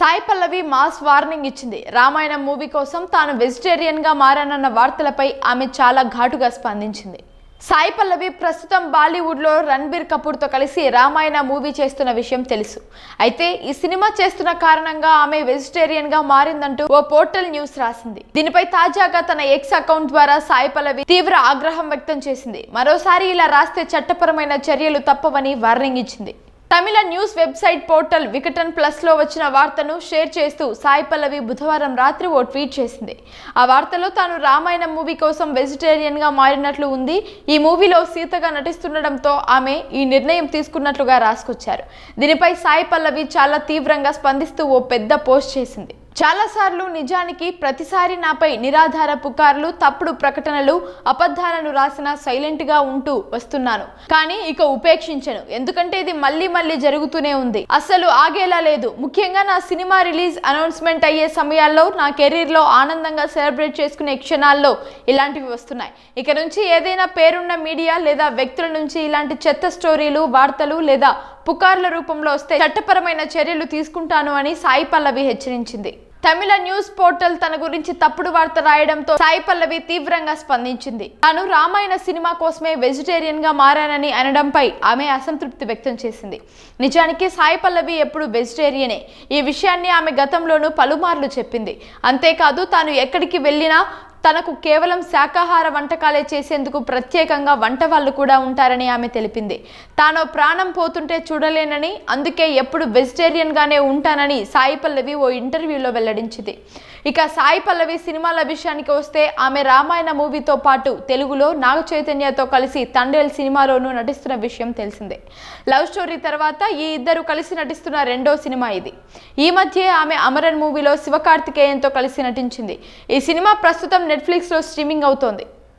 Sai Pallavi mass warning ఇచ్చింది. Ramayana movie కోసం తాను వెజిటేరియన్గా మారానన్న వార్తలపై ఆమె చాలా ఘాటుగా స్పందించింది. సాయి పల్లవి ప్రస్తుతం బాలీవుడ్లో రణబీర్ కపూర్తో కలిసి రామాయణ మూవీ చేస్తున్న విషయం తెలుసు. అయితే ఈ సినిమా చేస్తున్న కారణంగా ఆమె వెజిటేరియన్గా మారిందంటూ ఓ పోర్టల్ న్యూస్ రాసింది. దీనిపై తాజాగా తన ఎక్స్ అకౌంట్ ద్వారా సాయి పల్లవి తీవ్ర ఆగ్రహం వ్యక్తం చేసింది. మరోసారి ఇలా రాస్తే చట్టపరమైన చర్యలు తప్పవని వార్నింగ్ ఇచ్చింది. Tamil news website portal Vikatan ప్లస్లో వచ్చిన వార్తను షేర్ చేస్తూ సాయి పల్లవి బుధవారం రాత్రి ఓ ట్వీట్ చేసింది. ఆ వార్తలో తాను రామాయణం మూవీ కోసం వెజిటేరియన్గా మారినట్లు ఉంది. ఈ మూవీలో సీతగా నటిస్తుండడంతో ఆమె ఈ నిర్ణయం తీసుకున్నట్లుగా రాసుకొచ్చారు. దీనిపై సాయి పల్లవి చాలా తీవ్రంగా స్పందిస్తూ ఓ పెద్ద పోస్ట్ చేసింది. చాలాసార్లు నిజానికి ప్రతిసారి నాపై నిరాధార పుకార్లు తప్పుడు ప్రకటనలు అబద్ధాలను రాసిన సైలెంట్గా ఉంటూ వస్తున్నాను. కానీ ఇక ఉపేక్షించను. ఎందుకంటే ఇది మళ్ళీ మళ్ళీ జరుగుతూనే ఉంది. అస్సలు ఆగేలా లేదు. ముఖ్యంగా నా సినిమా రిలీజ్ అనౌన్స్మెంట్ అయ్యే సమయాల్లో నా కెరీర్లో ఆనందంగా సెలబ్రేట్ చేసుకునే క్షణాల్లో ఇలాంటివి వస్తున్నాయి. ఇక నుంచి ఏదైనా పేరున్న మీడియా లేదా వ్యక్తుల నుంచి ఇలాంటి చెత్త స్టోరీలు వార్తలు లేదా పుకార్ల రూపంలో వస్తే చట్టపరమైన చర్యలు తీసుకుంటాను అని సాయి పల్లవి హెచ్చరించింది. తమిళ న్యూస్ పోర్టల్ తన గురించి తప్పుడు వార్త రాయడంతో సాయి పల్లవి తీవ్రంగా స్పందించింది. తాను రామాయణ సినిమా కోసమే వెజిటేరియన్గా మారానని అనడంపై ఆమె అసంతృప్తి వ్యక్తం చేసింది. నిజానికి సాయి పల్లవి ఎప్పుడు వెజిటేరియనే ఈ విషయాన్ని ఆమె గతంలోనూ పలుమార్లు చెప్పింది. అంతేకాదు తాను ఎక్కడికి వెళ్ళినా తనకు కేవలం శాకాహార వంటకాలే చేసేందుకు ప్రత్యేకంగా వంట వాళ్ళు కూడా ఉంటారని ఆమె తెలిపింది. తాను ప్రాణం పోతుంటే చూడలేనని అందుకే ఎప్పుడు వెజిటేరియన్గానే ఉంటానని సాయి పల్లవి ఓ ఇంటర్వ్యూలో వెల్లడించింది. ఇక సాయి పల్లవి సినిమాల విషయానికి వస్తే ఆమె రామాయణ మూవీతో పాటు తెలుగులో నాగ చైతన్యతో కలిసి తండేల్ సినిమాలోనూ నటిస్తున్న విషయం తెలిసిందే. లవ్ స్టోరీ తర్వాత ఈ ఇద్దరు కలిసి నటిస్తున్న రెండో సినిమా ఇది. ఈ మధ్య ఆమె అమరన్ మూవీలో శివకార్తికేయన్తో కలిసి నటించింది. ఈ సినిమా ప్రస్తుతం నెట్ఫ్లిక్స్లో స్ట్రీమింగ్ అవుతోంది.